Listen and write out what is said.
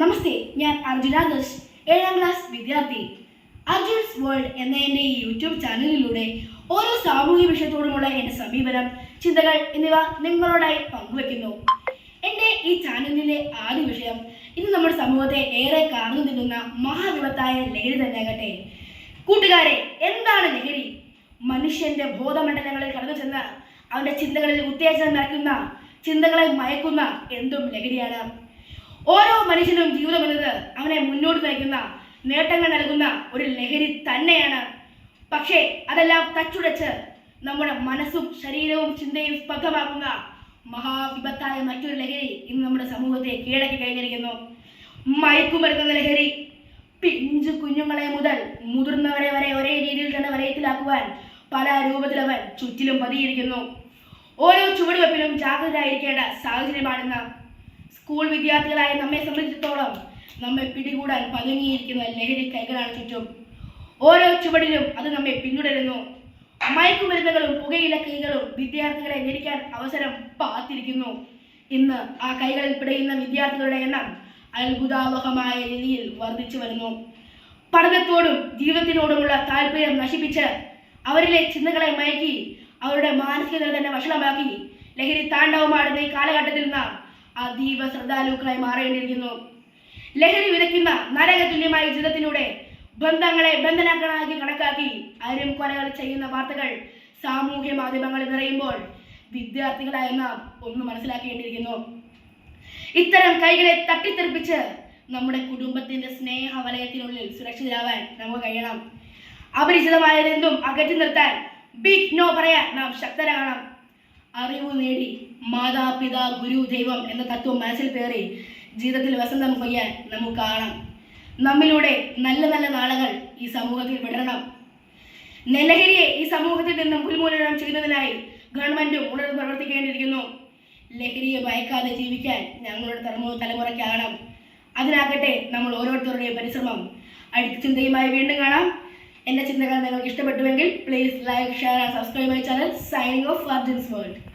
നമസ്തേ ഞാൻ അർജുന ദർശ് ഏഴാം ക്ലാസ് വിദ്യാർത്ഥി. അർജുൻസ് വേൾഡ് എന്ന എന്റെ ഈ യൂട്യൂബ് ചാനലിലൂടെ ഓരോ സാമൂഹിക വിഷയത്തോടുമുള്ള എന്റെ സമീപനം ചിന്തകൾ എന്നിവ നിങ്ങളോടായി പങ്കുവെക്കുന്നു. എന്റെ ഈ ചാനലിലെ ആദ്യ വിഷയം ഇന്ന് നമ്മുടെ സമൂഹത്തെ ഏറെ കാർന്നു നിൽക്കുന്ന മഹാവിപത്തായ ലഹരി തന്നെയാകട്ടെ. കൂട്ടുകാരെ എന്താണ് ലഹരി? മനുഷ്യന്റെ ബോധമണ്ഡലങ്ങളിൽ കടന്നു ചെന്ന് അവന്റെ ചിന്തകളിൽ ഉത്തേജനം നൽകുന്ന ചിന്തകളെ മയക്കുന്ന എന്തും ലഹരിയാണ്. ഓരോ മനുഷ്യനും ജീവിതം എന്നത് അവനെ മുന്നോട്ട് നയിക്കുന്ന നേട്ടങ്ങൾ നൽകുന്ന ഒരു ലഹരി തന്നെയാണ്. പക്ഷേ അതെല്ലാം തച്ചുടച്ച് നമ്മുടെ മനസ്സും ശരീരവും ചിന്തയും സ്പർദ്ധമാക്കുന്ന മഹാവിപത്തായ മറ്റൊരു ലഹരി ഇന്ന് നമ്മുടെ സമൂഹത്തെ കീഴടക്കി കഴിഞ്ഞിരിക്കുന്നു. മയക്കുമരുന്ന ലഹരി. പിഞ്ചു കുഞ്ഞുങ്ങളെ മുതൽ മുതിർന്നവരെ വരെ ഒരേ രീതിയിൽ തന്നെ വലയത്തിലാക്കുവാൻ പല രൂപത്തിലവൻ ചുറ്റിലും പതിയിരിക്കുന്നു. ഓരോ ചുവടുവെപ്പിലും ജാഗ്രതയായിരിക്കേണ്ട സാഹചര്യമാണിന്ന് സ്കൂൾ വിദ്യാർത്ഥികളായ നമ്മെ സംബന്ധിച്ചിടത്തോളം നമ്മെ പിടികൂടാൻ പതുങ്ങിയിരിക്കുന്ന ലഹരി കൈകളാണ് ചുറ്റും. ഓരോ ചുവടിലും അത് നമ്മെ പിന്തുടരുന്നു. മയക്കുമരുന്നുകളും പുകയില കൈകളും വിദ്യാർത്ഥികളെ ഞെരിക്കാൻ അവസരം പാത്തിരിക്കുന്നു. ഇന്ന് ആ കൈകളിൽ പിടയുന്ന വിദ്യാർത്ഥികളുടെ എണ്ണം അത്ഭുതാവഹമായ രീതിയിൽ വർദ്ധിച്ചു വരുന്നു. പഠനത്തോടും ജീവിതത്തിനോടുമുള്ള താല്പര്യം നശിപ്പിച്ച് അവരിലെ ചിന്തകളെ മയക്കി അവരുടെ മാനസികത തന്നെ വഷളമാക്കി ലഹരി താണ്ഡവമാടുന്ന ഈ കാലഘട്ടത്തിൽ നാം അതീവ ശ്രദ്ധാലുക്കളായി മാറേണ്ടിയിരിക്കുന്നു. ലഹരി വിതയ്ക്കുന്ന നരകതുല്യമായ ജീവിതത്തിലൂടെ ബന്ധങ്ങളെ ബന്ധനങ്ങളാക്കി കണക്കാക്കി അരും കൊലകൾ ചെയ്യുന്ന വാർത്തകൾ സാമൂഹ്യ മാധ്യമങ്ങളിൽ നിറയുമ്പോൾ വിദ്യാർത്ഥികളായ നാം ഒന്ന് മനസ്സിലാക്കേണ്ടിയിരിക്കുന്നു. ഇത്തരം കൈകളെ തട്ടിത്തെറിപ്പിച്ച് നമ്മുടെ കുടുംബത്തിന്റെ സ്നേഹ വലയത്തിനുള്ളിൽ സുരക്ഷിതരാവാൻ നമുക്ക് കഴിയണം. അപരിചിതമായതെന്തും അകറ്റി നിർത്താൻ ബിഗ് നോ പറയാൻ നാം ശക്തരാകണം. അറിവ് നേടി മാതാപിതാ ഗുരു ദൈവം എന്ന തത്വം മനസ്സിൽ പേറി ജീവിതത്തിൽ വസന്തം കൊയ്യാൻ നമുക്ക് കാണാം. നമ്മിലൂടെ നല്ല നല്ല നാളുകൾ ഈ സമൂഹത്തിൽ വിടരണം. നെല്ലഹരിയെ ഈ സമൂഹത്തിൽ നിന്നും ഉന്മൂലനം ചെയ്യുന്നതിനായി ഗവൺമെന്റും ഉണർന്ന് പ്രവർത്തിക്കേണ്ടിയിരിക്കുന്നു. ലഹരിയെ ഭയക്കാതെ ജീവിക്കാൻ ഞങ്ങളുടെ തലമുറ തലമുറയ്ക്കാകണം അതിനാകട്ടെ നമ്മൾ ഓരോരുത്തരുടെയും പരിശ്രമം അടുത്ത ചിന്തയുമായി വീണ്ടും കാണാം. എന്റെ ചിന്തകൾ നിങ്ങൾക്ക് ഇഷ്ടപ്പെട്ടുവെങ്കിൽ please like share and subscribe my channel signing off Arjun's world